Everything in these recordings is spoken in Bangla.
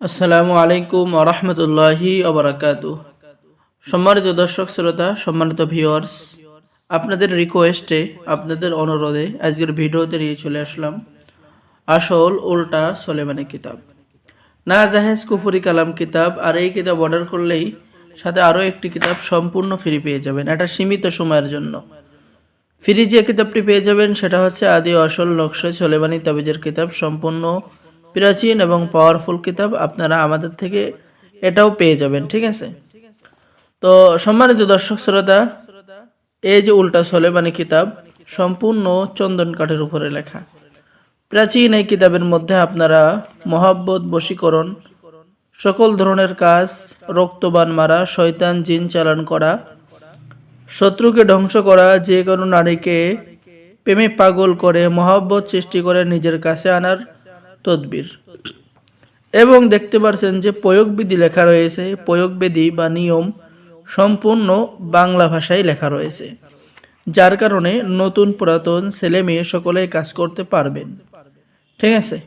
আসসালামু আলাইকুম আরহামতুল্লাহি আবরাকাত সম্মানিত দর্শক, শ্রোতা, সম্মানিত ভিউয়ার্স আপনাদের রিকোয়েস্টে আপনাদের অনুরোধে আজকের ভিডিওতে নিয়ে চলে আসলাম আসল উল্টা সোলেমানি কিতাব। না জাহেজ কুফুরি কালাম কিতাব, আর এই কিতাব অর্ডার করলেই সাথে আরও একটি কিতাব সম্পূর্ণ ফ্রি পেয়ে যাবেন। এটা সীমিত সময়ের জন্য। ফ্রি যে কিতাবটি পেয়ে যাবেন, সেটা হচ্ছে আদি আসল নকশে সোলেমানি তাবিজের কিতাব সম্পূর্ণ প্রাচীন এবং পাওয়ারফুল কিতাব আপনারা আমাদের থেকে এটাও পেয়ে যাবেন, ঠিক আছে? তো সম্মানিত দর্শক শ্রোতা, এই যে উল্টা সোলেমানি কিতাব সম্পূর্ণ চন্দন কাঠের উপরে লেখা। প্রাচীন এই কিতাবের মধ্যে আপনারা মহাব্বত, বশীকরণ, সকল ধরনের কাজ, রক্তবান মারা, শয়তান জিন চালান করা, শত্রুকে ধ্বংস করা, যে কোনো নারীকে প্রেমে পাগল করে, মহাব্বত সৃষ্টি করে নিজের কাছে আনার তদবির। এবং দেখতে পারছেন যে প্রয়োগবিধি লেখা রয়েছে, প্রয়োগবিধি বা নিয়ম সম্পূর্ণ বাংলা ভাষায় লেখা রয়েছে, যার কারণে নতুন পুরাতন ছেলে মেয়ে সকলেই কাজ করতে পারবেন। ঠিক আছে?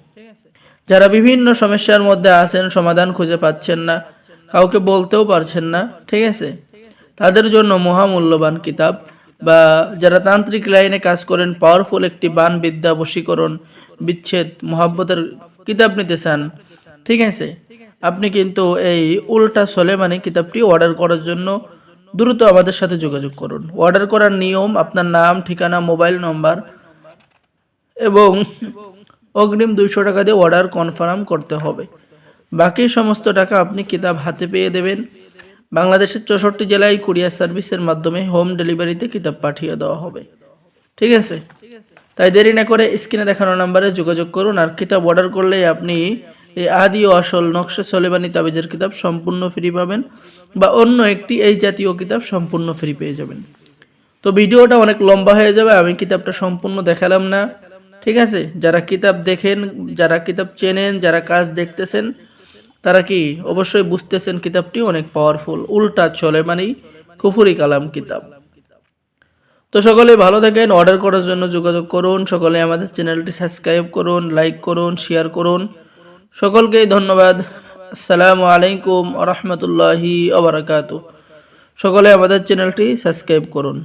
যারা বিভিন্ন সমস্যার মধ্যে আছেন, সমাধান খুঁজে পাচ্ছেন না, কাউকে বলতেও পারছেন না, ঠিক আছে? তাদের জন্য মহামূল্যবান কিতাব বা যারা তান্ত্রিক লাইনে কাজ করেন পাওয়ারফুল একটি বান বিদ্যা বশীকরণ, বিচ্ছেদ, মহাব্বতের কিতাব নিতে চান, ঠিক আছে? আপনি কিন্তু এই উল্টা সোলেমানি কিতাবটি অর্ডার করার জন্য দ্রুত আমাদের সাথে যোগাযোগ করুন। অর্ডার করার নিয়ম, আপনার নাম, ঠিকানা মোবাইল নম্বর এবং অগ্রিম দুইশো টাকা দিয়ে অর্ডার কনফার্ম করতে হবে। বাকি সমস্ত টাকা আপনি কিতাব হাতে পেয়ে দেবেন। বাংলাদেশের চৌষট্টি জেলায় কুরিয়ার সার্ভিসের মাধ্যমে হোম ডেলিভারিতে কিতাব পাঠিয়ে দেওয়া হবে। ঠিক আছে? তাই দেরি না করে স্ক্রিনে দেখানো নাম্বারে যোগাযোগ করুন আর কিতাব অর্ডার করলে আপনি এই আদি ও আসল নকশা সলেমানি তাবিজের কিতাব সম্পূর্ণ ফ্রি পাবেন বা অন্য একটি এই জাতীয় কিতাব সম্পূর্ণ ফ্রি পেয়ে যাবেন। তো ভিডিওটা অনেক লম্বা হয়ে যাবে, আমি কিতাবটা সম্পূর্ণ দেখালাম না। ঠিক আছে? যারা কিতাব দেখেন, যারা কিতাব চেনেন, যারা কাজ দেখতেছেন তারা কি অবশ্যই বুঝতেছেন কিতাবটি? অনেক পাওয়ারফুল উল্টা চলে মানেই কুফুরি কালাম কিতাব। তো সকলে ভালো থাকেন অর্ডার করার জন্য যোগাযোগ করুন, সকলে আমাদের চ্যানেলটি সাবস্ক্রাইব করুন লাইক করুন শেয়ার করুন। সকলকেই ধন্যবাদ। আসসালামু আলাইকুম রহমতুল্লাহি আবরাকাত সকলে আমাদের চ্যানেলটি সাবস্ক্রাইব করুন।